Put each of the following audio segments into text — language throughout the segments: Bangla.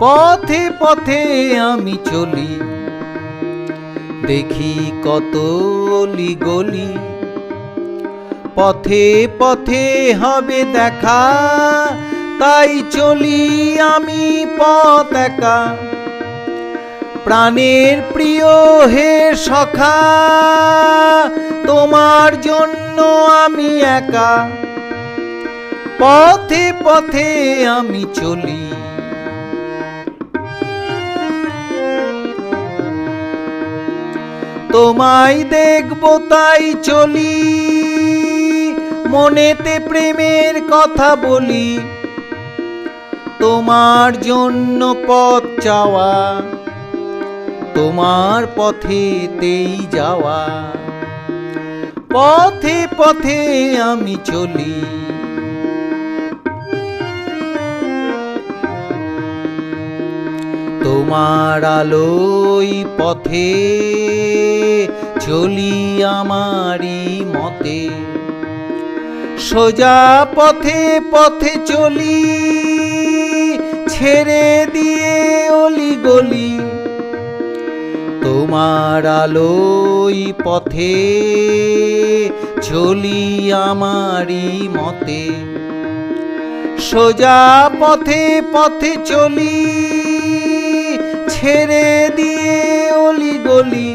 পথে পথে আমি চলি। দেখি কত অলি গলি পথে পথে হবে দেখা, তাই চলি আমি পথ একা। প্রাণের প্রিয় হে সখা, তোমার জন্য আমি একা। পথে পথে আমি চলি। তোমায় দেখব তাই চলি। মনেতে প্রেমের কথা বলি। তোমার জন্য পথ চাওয়া। তোমার পথেতেই যাওয়া। পথে পথে আমি চলি। তোমার আলোই পথে চলি আমারই মতে। সোজা পথে পথে চলি, ছেড়ে দিয়ে অলি গলি। তোমার আলোই পথে চলি আমারই মতে। সোজা পথে পথে চলি ছেড়ে দিয়ে অলি গলি,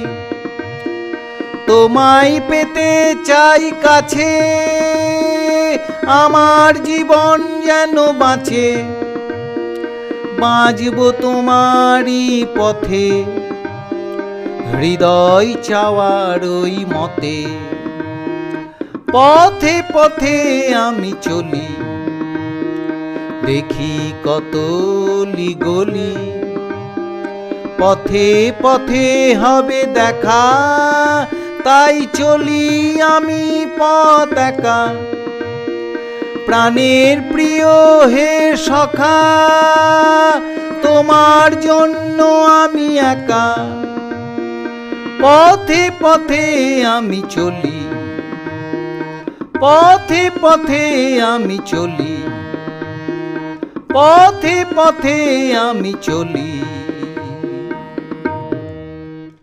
তোমায় পেতে চাই কাছে, আমার জীবন যেন বাঁচে, বাঁচব তোমারই পথে, হৃদয় চাওয়ার ওই মতে, পথে পথে আমি চলি, দেখি কত গলি। পথে পথে হবে দেখা। তাই চলি আমি পথ একা। প্রাণের প্রিয় হে সখা, তোমার জন্য আমি একা। পথে পথে আমি চলি, পথে পথে আমি চলি, পথে পথে আমি চলি।